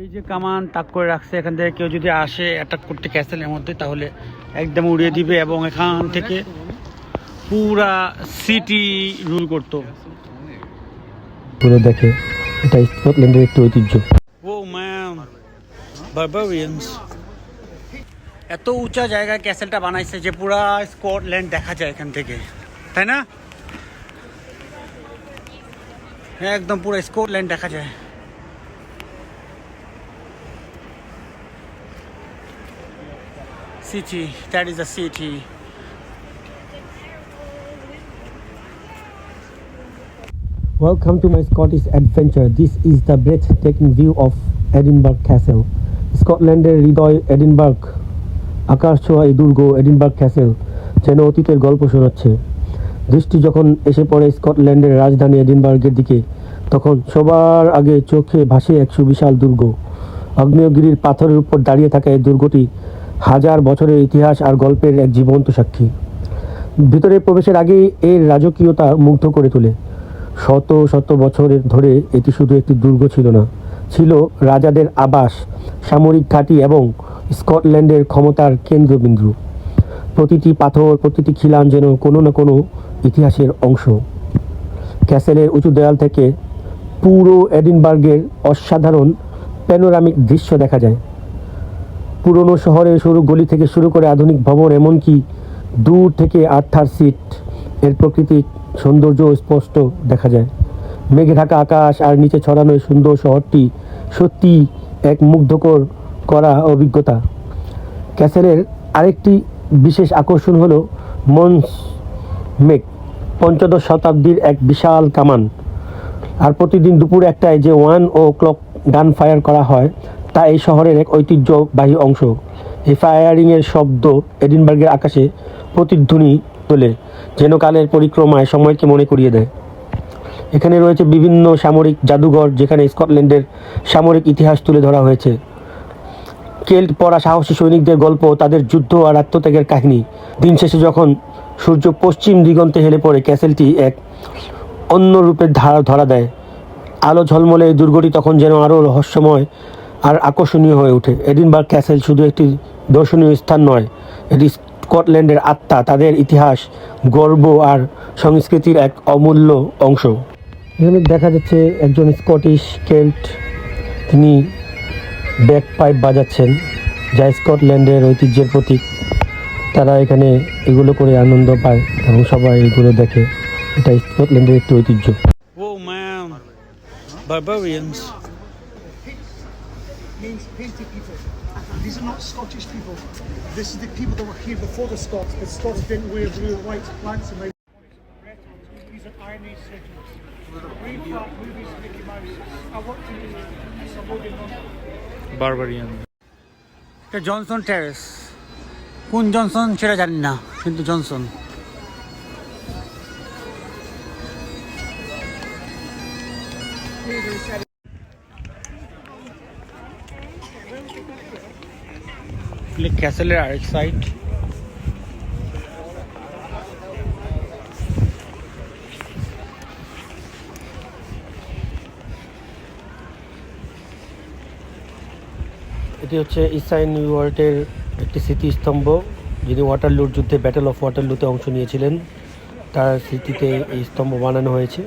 এই যে কামান তাক করে রাখছে এখান থেকে কেউ যদি আসে অ্যাটাক করতে ক্যাসেলের মধ্যে তাহলে একদম উড়িয়ে দিবে এবং এখান থেকে পুরা সিটি রুল করতো। পুরো দেখে এটা স্কটল্যান্ডের একটি ঐতিহ্য। ও ম্যাম বারবারিয়ানস এত উঁচা জায়গায় ক্যাসেলটা বানাইছে যে পুরা স্কটল্যান্ড দেখা যায় এখান থেকে। তাই না? একদম পুরো স্কটল্যান্ড দেখা যায়। City that is the city Welcome to my Scottish adventure. This is the breathtaking view of Edinburgh Castle. স্কটল্যান্ডের হৃদয় এডিনবার্গ আকাশ ছোঁয়া এই দুর্গ এডিনবার্গ ক্যাসেল যেন অতীতের গল্প শোনাচ্ছে দৃষ্টি যখন এসে পড়ে স্কটল্যান্ডের রাজধানী এডিনবার্গের দিকে, তখন সবার আগে চোখে ভাসে এক সুবিশাল দুর্গ আগ্নেয়গিরির পাথরের উপর দাঁড়িয়ে থাকা এই দুর্গটি হাজার বছরের ইতিহাস আর গল্পের এক জীবন্ত সাক্ষী। ভিতরে প্রবেশের আগেই এর রাজকীয়তা মুগ্ধ করে তোলে। শত শত বছরের ধরে এটি শুধু একটি দুর্গ ছিল না, ছিল রাজাদের আবাস, সামরিক ঘাঁটি এবং স্কটল্যান্ডের ক্ষমতার কেন্দ্রবিন্দু। প্রতিটি পাথর, প্রতিটি খিলান যেন কোনো না কোনো ইতিহাসের অংশ। ক্যাসেলের উঁচু দেয়াল থেকে পুরো এডিনবার্গের অসাধারণ প্যানোরামিক দৃশ্য দেখা যায়। পুরনো শহরের সরু গলি থেকে শুরু করে আধুনিক ভবন, এমনকি দূর থেকে আর্থার সিট, এর প্রাকৃতিক সৌন্দর্য স্পষ্ট দেখা যায়। মেঘে ঢাকা আকাশ আর নিচে ছড়ানো সুন্দর শহরটি সত্যি এক মুগ্ধকর করা অভিজ্ঞতা। ক্যাসেলের আরেকটি বিশেষ আকর্ষণ হলো মন্স মেক পঞ্চদশ শতাব্দীর এক বিশাল কামান। আর প্রতিদিন দুপুর একটায় যে one o'clock gun fire করা হয় তা এই শহরের এক ঐতিহ্যবাহী অংশ। এই ফায়ারিংয়ের শব্দ এডিনবার্গের আকাশে প্রতিধ্বনি তোলে, যেন কালের পরিক্রমায় সময়কে মনে করিয়ে দেয়। এখানে রয়েছে বিভিন্ন সামরিক জাদুঘর, যেখানে স্কটল্যান্ডের সামরিক ইতিহাস তুলে ধরা হয়েছে। কেল্ট পড়া সাহসী সৈনিকদের গল্প, তাদের যুদ্ধ আর আত্মত্যাগের কাহিনী। দিন শেষে যখন সূর্য পশ্চিম দিগন্তে হেলে পড়ে, ক্যাসেলটি এক অন্য রূপের ধারা ধরা দেয়। আলো ঝলমলে দুর্গটি তখন যেন আরও রহস্যময় আর আকর্ষণীয় হয়ে ওঠে। এডিনবার্গ ক্যাসেল শুধু একটি দর্শনীয় স্থান নয়, এটি স্কটল্যান্ডের আত্মা, তাদের ইতিহাস, গর্ব আর সংস্কৃতির এক অমূল্য অংশ। এখানে দেখা যাচ্ছে একজন স্কটিশ কেল্ট, তিনি ব্যাক পাইপ বাজাচ্ছেন, যা স্কটল্যান্ডের ঐতিহ্যের প্রতীক। তারা এখানে এগুলো করে আনন্দ পায় এবং সবাই এগুলো দেখে, এটা স্কটল্যান্ডের একটি ঐতিহ্য। means painted people. These are not Scottish people. This is the people that were here before the Scots. The Scots didn't wear blue, white plants and red. These are Iron Age settlements. Brain fart movies, Mickey Mouse. I worked in the Samoan barbarian এটা Johnson terrace কোন Johnson সেটা জানি না কিন্তু Johnson ক্যাসেলের আরেক side এটি হচ্ছে ইসাইন ওয়ার্ল্ডের একটি স্মৃতিস্তম্ভ, যিনি ওয়াটারলুর যুদ্ধে ব্যাটেল অফ ওয়াটারলুতে অংশ নিয়েছিলেন। তার স্মৃতিতে এই স্তম্ভ বানানো হয়েছে।